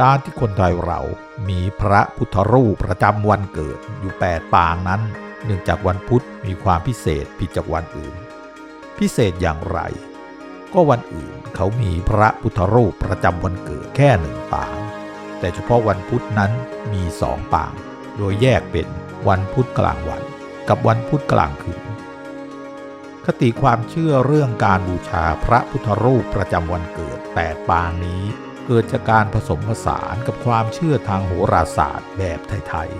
การที่คนไทยเรามีพระพุทธรูปประจำวันเกิดอยู่ 8 ปางนั้น เนื่องจากวันพุธมีความพิเศษผิดจากวันอื่น พิเศษอย่างไร ก็วันอื่นเขามีพระพุทธรูปประจำวันเกิดแค่หนึ่งปาง แต่เฉพาะวันพุธนั้นมีสองปาง โดยแยกเป็นวันพุธกลางวันกับวันพุธกลางคืนคติความเชื่อเรื่องการบูชาพระพุทธรูปประจำวันเกิด 8 ปางนี้ เกิดจากการผสมผสานกับความเชื่อทางโหราศาสตร์แบบไทย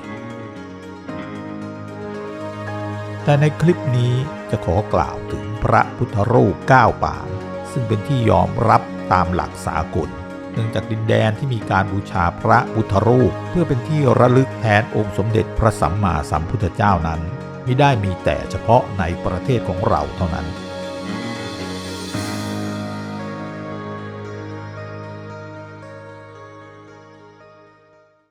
ๆ แต่ในคลิปนี้จะขอกล่าวถึงพระพุทธรูป9ปาง ซึ่งเป็นที่ยอมรับตามหลักสากลเนื่องจากดินแดนที่มีการบูชาพระพุทธรูป เพื่อเป็นที่ระลึกแทนองค์สมเด็จพระสัมมาสัมพุทธเจ้านั้น ไม่ได้มีแต่เฉพาะในประเทศของเราเท่านั้น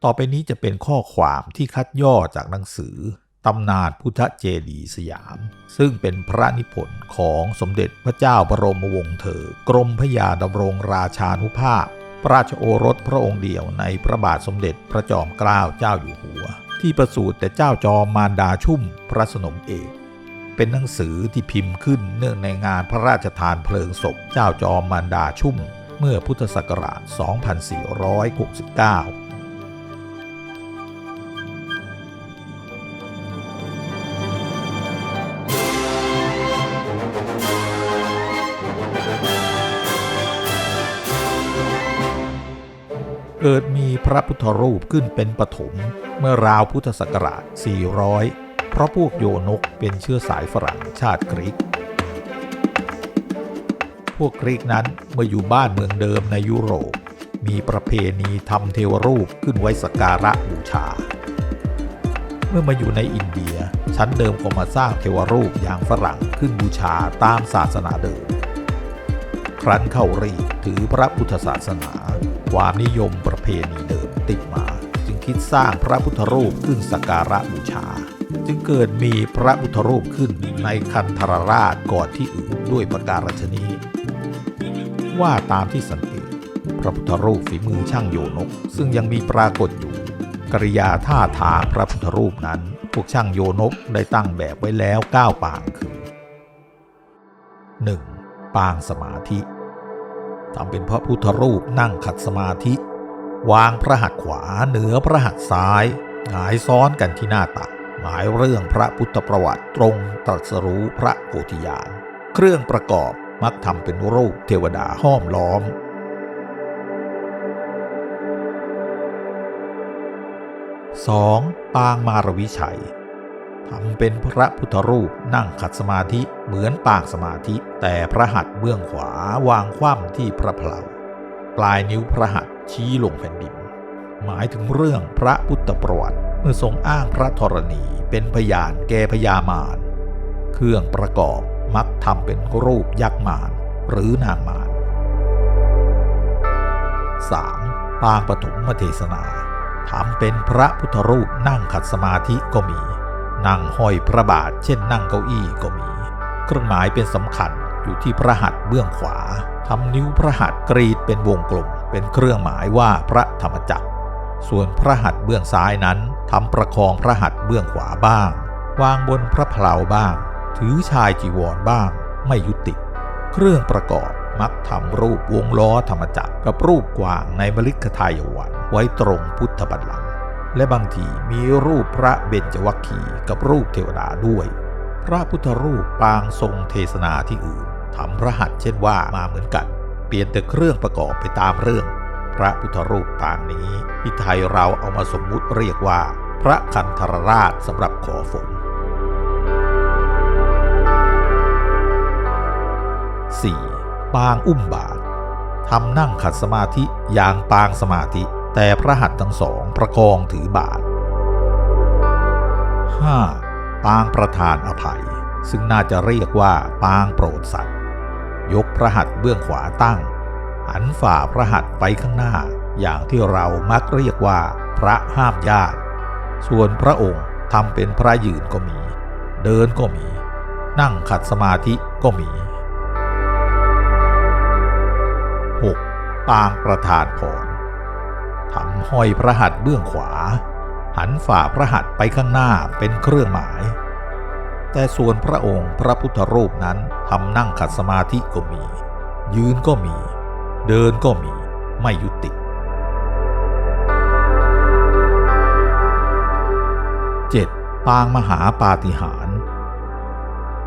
ต่อไปนี้จะเป็นข้อความที่คัดย่อจากหนังสือตำนานพุทธเจดีย์สยาม ซึ่งเป็นพระนิพนธ์ของสมเด็จพระเจ้าบรมวงศ์เธอ กรมพระยาดำรงราชานุภาพ พระราชโอรสพระองค์เดียวในพระบาทสมเด็จพระจอมเกล้าเจ้าอยู่หัว ที่ประสูติแต่เจ้าจอมมารดาชุ่มพระสนมเอกเป็นหนังสือที่พิมพ์ขึ้นเนื่องในงานพระราชทานเพลิงศพเจ้าจอมมารดาชุ่ม เมื่อพุทธศักราช 2469 เกิดมีพระพุทธรูปขึ้นเป็นปฐมเมื่อราวพุทธศักราช 400 เพราะพวกโยนกเป็นเชื้อสายฝรั่งชาติกรีก พวกกรีกนั้นเมื่ออยู่บ้านเมืองเดิมในยุโรป มีประเพณีทำเทวรูปขึ้นไว้สักการะบูชา เมื่อมาอยู่ในอินเดียชั้นเดิมก็มาสร้างเทวรูปอย่างฝรั่งขึ้นบูชาตามศาสนาเดิม ครั้นเข้ารี ถือพระพุทธศาสนา ความนิยมประเพณีเดิมติดมา จึงคิดสร้างพระพุทธรูปขึ้นสักการะบูชา จึงเกิดมีพระพุทธรูปขึ้นในคันธรราชก่อนที่อื่นด้วยประการฉนี้ว่าตามที่สังเกต พระพุทธรูปฝีมือช่างโยนก ซึ่งยังมีปรากฏอยู่กริยาท่าทางพระพุทธรูปนั้น พวกช่างโยนกได้ตั้งแบบไว้แล้ว 9 ปางคือ 1. ปางสมาธิ ทำเป็นพระพุทธรูปนั่งขัดสมาธิ วางพระหัตถ์ขวาเหนือพระหัตถ์ซ้าย หงายซ้อนกันที่หน้าตักหมายเรื่องพระพุทธประวัติตรงตรัสรู้พระโพธิญาณเครื่องประกอบมักทำเป็นรูปเทวดาห้อมล้อม 2. ปางมารวิชัย ทำเป็นพระพุทธรูปนั่งขัดสมาธิเหมือนปางสมาธิ แต่พระหัตถ์เบื้องขวาวางคว่ำที่พระเพลาปลายนิ้วพระหัตถ์ชี้ลงแผ่นดิน หมายถึงเรื่องพระพุทธประวัติเมื่อทรงอ้างพระธรณีเป็นพยานแก่พญามารเครื่องประกอบมักทำเป็นรูปยักษ์มารหรือนางมาร 3. ปางปฐมเทศนาทำเป็นพระพุทธรูปนั่งขัดสมาธิก็มี นั่งห้อยพระบาทเช่นนั่งเก้าอี้ก็มี เครื่องหมายเป็นสำคัญอยู่ที่พระหัตถ์เบื้องขวาทำนิ้วพระหัตถ์กรีดเป็นวงกลม เป็นเครื่องหมายว่าพระธรรมจักร ส่วนพระหัตถ์เบื้องซ้ายนั้นทำประคองพระหัตถ์เบื้องขวาบ้าง วางบนพระเพลาบ้าง ถือชายจีวรบ้าง ไม่ยุติ เครื่องประกอบมักทำรูปวงล้อธรรมจักรกับรูปกวางในมฤคทายวันไว้ตรงพุทธบัลลังก์ และบางทีมีรูปพระเบญจวัคคีกับรูปเทวดาด้วย พระพุทธรูปปางทรงเทศนาที่อื่นทำพระหัตเช่นว่ามาเหมือนกัน เปลี่ยนแต่เครื่องประกอบไปตามเรื่อง พระพุทธรูปปางนี้ที่ไทยเราเอามาสมมุติเรียกว่า พระคันธรราชสำหรับขอฝน 4. ปางอุ้มบาททำนั่งขัดสมาธิอย่างปางสมาธิ แต่พระหัตถ์ทั้งสองประคองถือบาท 5. ปางประธานอภัย ซึ่งน่าจะเรียกว่าปางโปรดสัตว์ ยกพระหัตถ์เบื้องขวาตั้ง หันฝ่าพระหัตถ์ไปข้างหน้า อย่างที่เรามักเรียกว่าพระห้ามญาติ ส่วนพระองค์ทำเป็นพระยืนก็มี เดินก็มี นั่งขัดสมาธิก็มี 6. ปางประธานพร ทำห้อยพระหัตถ์เบื้องขวา หันฝ่าพระหัตถ์ไปข้างหน้าเป็นเครื่องหมาย แต่ส่วนพระองค์พระพุทธรูปนั้นทำนั่งขัดสมาธิก็มี ยืนก็มี เดินก็มีไม่ยุติ 7. ปางมหาปาฏิหาร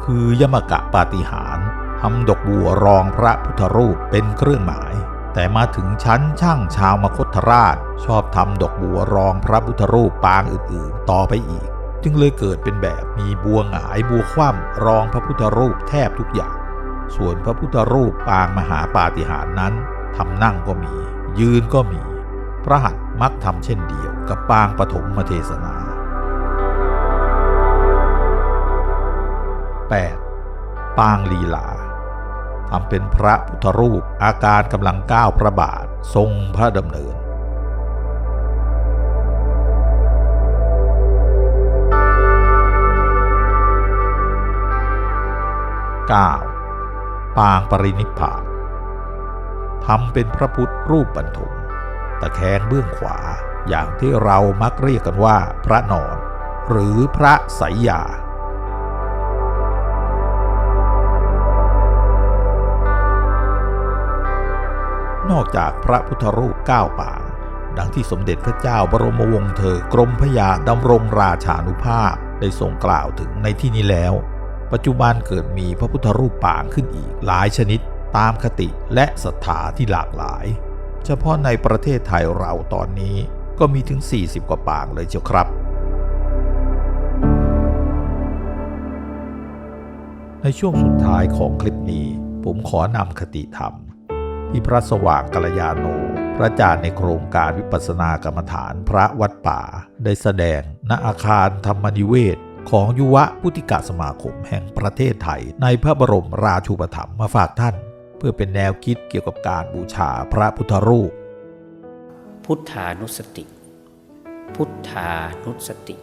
คือยมกะปาฏิหารทำดอกบัวรองพระพุทธรูปเป็นเครื่องหมาย แต่มาถึงชั้นช่างชาวมคธราช ชอบทำดอกบัวรองพระพุทธรูปปางอื่นๆ ต่อไปอีก จึงเลยเกิดเป็นแบบมีบัวหงายบัวคว่ำรองพระพุทธรูปแทบทุกอย่าง ส่วนพระพุทธรูปปางมหาปาฏิหาริย์นั้นทำนั่งก็มี ยืนก็มี พระหัตถ์มักทำเช่นเดียวกับปางปฐมเทศนา 8. ปางลีลา ทำเป็นพระพุทธรูปอาการกำลังก้าวพระบาททรงพระดำเนิน 9. ปางปรินิพพานทำเป็นพระพุทธรูปบรรทมตะแคงเบื้องขวาอย่างที่เรามักเรียกกันว่าพระนอน หรือพระไสยยา นอกจากพระพุทธรูปเก้าปาง ดังที่สมเด็จพระเจ้าบรมวงศ์เธอกรมพระยาดำรงราชานุภาพได้ทรงกล่าวถึงในที่นี้แล้ว ปัจจุบันเกิดมีพระพุทธรูปปางขึ้นอีกหลายชนิดตามคติและศรัทธาที่หลากหลาย เฉพาะในประเทศไทยเราตอนนี้ก็มีถึง 40 กว่าปางเลยเชียวครับ ในช่วงสุดท้ายของคลิปนี้ ผมขอนำคติธรรม ที่พระสว่างกัลยาโน พระอาจารย์ในโครงการวิปัสสนากรรมฐานพระวัดป่า ได้แสดงณอาคารธรรมนิเวศของยุวะพุทธิกสมาคมแห่งประเทศไทย ในพระบรมราชูปถัมภ์มาฝากท่าน เพื่อเป็นแนวคิดเกี่ยวกับการบูชาพระพุทธรูป พุทธานุสติ พุทธานุสติ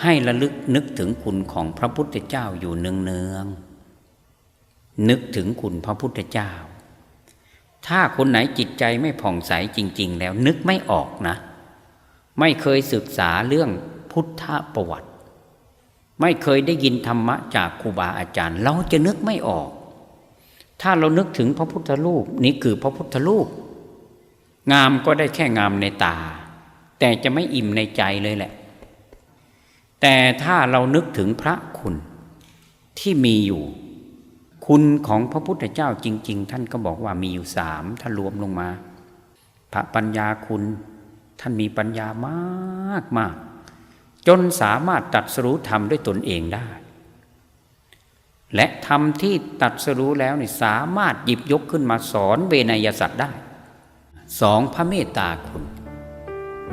ให้ระลึกนึกถึงคุณของพระพุทธเจ้าอยู่เนืองๆนึกถึงคุณพระพุทธเจ้า ถ้าคนไหนจิตใจไม่ผ่องใสจริง ๆ แล้วนึกไม่ออกนะ ไม่เคยศึกษาเรื่องพุทธประวัติ ไม่เคยได้ยินธรรมะจากครูบาอาจารย์ เราจะนึกไม่ออก ถ้าเรานึกถึงพระพุทธรูปนี่คือพระพุทธรูป งามก็ได้แค่งามในตา แต่จะไม่อิ่มในใจเลยแหละ แต่ถ้าเรานึกถึงพระคุณที่มีอยู่ คุณของพระพุทธเจ้าจริง ๆ ท่านก็บอกว่ามีอยู่สามถ้ารวมลงมา พระปัญญาคุณท่านมีปัญญามากมากจนสามารถตัดสรู้ธรรมด้วยตนเองได้ และธรรมที่ตัดสรู้แล้วนี่สามารถหยิบยกขึ้นมาสอนเวนยสัตว์ได้สองพระเมตตาคุณ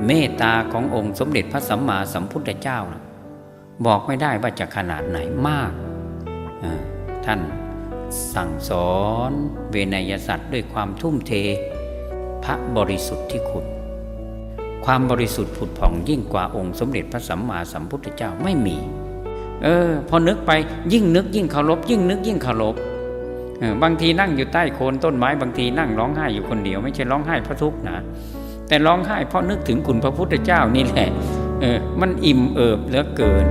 เมตตาขององค์สมเด็จพระสัมมาสัมพุทธเจ้านะบอกไม่ได้ว่าจะขนาดไหนมาก ท่าน สั่งสอนเวนยสัตว์ด้วยความทุ่มเท พระบริสุทธิ์ที่คุณ ความบริสุทธิ์ผุดผ่องยิ่งกว่าองค์สมเด็จพระสัมมาสัมพุทธเจ้าไม่มี เออ พอนึกไปยิ่งนึกยิ่งเคารพยิ่งนึกยิ่งเคารพบางทีนั่งอยู่ใต้โคนต้นไม้บางทีนั่งร้องไห้อยู่คนเดียวไม่ใช่ร้องไห้เพราะทุกข์นะแต่ร้องไห้เพราะนึกถึงคุณพระพุทธเจ้านี่แหละเออมันอิ่มเอิบเหลือเกิน